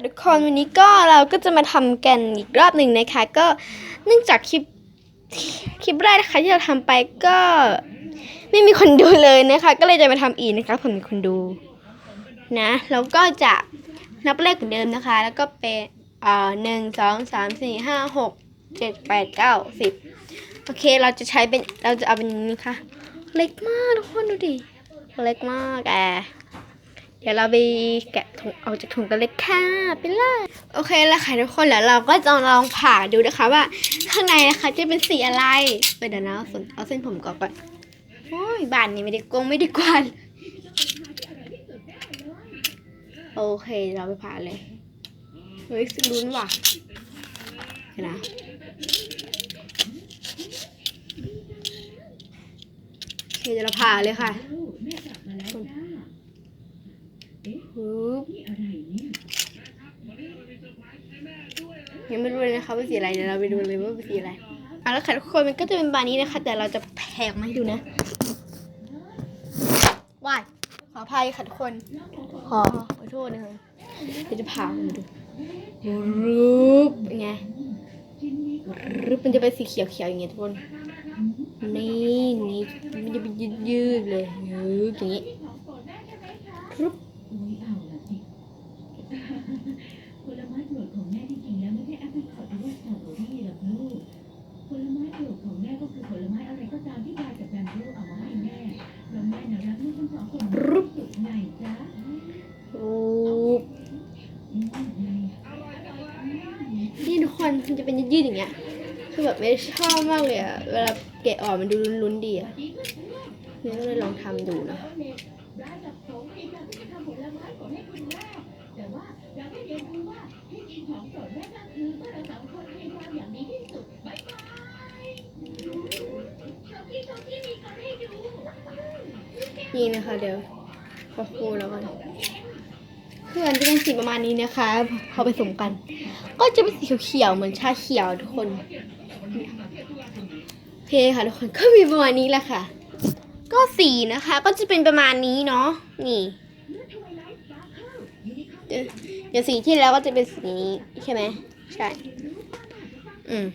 ค่ะทุกคนวันนี้ก็เราก็จะมาทำกันอีกรอบหนึ่งนะคะ ก็เนื่องจากคลิปคลิปแรกนะคะที่เราทำไปก็ ไม่มีคนดูเลยนะคะ ก็เลยจะมาทำอีกนะคะผมมีคนดูนะแล้วก็จะนับเลขเหมือนเดิมนะคะ แล้วก็เป็นอ่าหนึ่งสองสามสี่ห้าหกเจ็ดแปดเก้าสิบโอเคเราจะใช้เป็นเราจะเอาเป็นนี้ค่ะ เล็กมากทุกคนดูดิเล็กมากแอ เดี๋ยวเราไปแกะถุงออกจากถุงกันเลยค่ะไปเลยโอเคแล้วค่ะทุกคนแล้วเราก็จะลองผ่าดูนะคะว่า ข้างในนะคะจะเป็นสีอะไรเดี๋ยวนะเอาส่วนเอาเส้นผมก่อนก่อนโอ้ยบ้านนี้ไม่ได้โกงไม่ได้กวาดโอเคเราไปผ่าเลยเฮ้ยลุ้นว่ะเห็นนะโอเคเดี๋ยวเราผ่าเลยค่ะ ปึ๊บยังไม่รู้เลยนะคะว่าสีอะไรเดี๋ยวเราไปดูเลยว่าเป็นสีอะไรเอาละค่ะทุกคนมันก็จะเป็นบานนี้นะคะ แต่เราจะแผกมาให้ดูนะว้ายขออภัยค่ะทุกคน ขอขอโทษนะคะเดี๋ยวจะผ่าให้ดูรูปเป็นไงรูปมันจะเป็นสีเขียวๆอย่างเงี้ยทุกคนนี่นี่มันจะเป็นยืดๆเลยยืดอย่างงี้รูป ผลไม้โปรดของแม่ที่จริงแล้วไม่ใช่แอปเปิลคอร์หรือว่าสตรอเบอรี่หรอกลูก ผลไม้โปรดของแม่ก็คือผลไม้อะไรก็ตามที่ยายกับแบมรู้เอามาให้แม่เพราะแม่น่ะรักลูกทั้งสองคนที่สุดไงจ๊ะรูปอืมไงนี่ทุกคนมันจะเป็นยืดๆอย่างเงี้ย คือแบบไม่ชอบมากเลยอะเวลาแกะออกมันดูลุ้นๆดีอะนี่ก็เลยลองทำดูนะ ร้านกับผมเองอยากที่จะทำผลไม้ของให้คุณแม่แต่ว่าอยากให้เรียนรู้ว่าที่จริงของโปรดแม่ก็คือเมื่อเราสองคนพยายามอย่างดีที่สุดบ๊ายบายชอบที่ชอบที่มีคนให้ดู นี่นะคะเดี๋ยวขอคูแล้วกันเพื่อนจะเป็นสีประมาณนี้นะคะพอไปสมกัน ก็จะเป็นสีเขียวๆเหมือนชาเขียวทุกคนโอเคค่ะทุกคนก็มีประมาณนี้แหละค่ะ ก็สีนะคะ ก็จะเป็นประมาณนี้เนาะนี่เดี๋ยวเดี๋ยวสีที่แล้วก็จะเป็นสีนี้ใช่ไหมใช่ อืม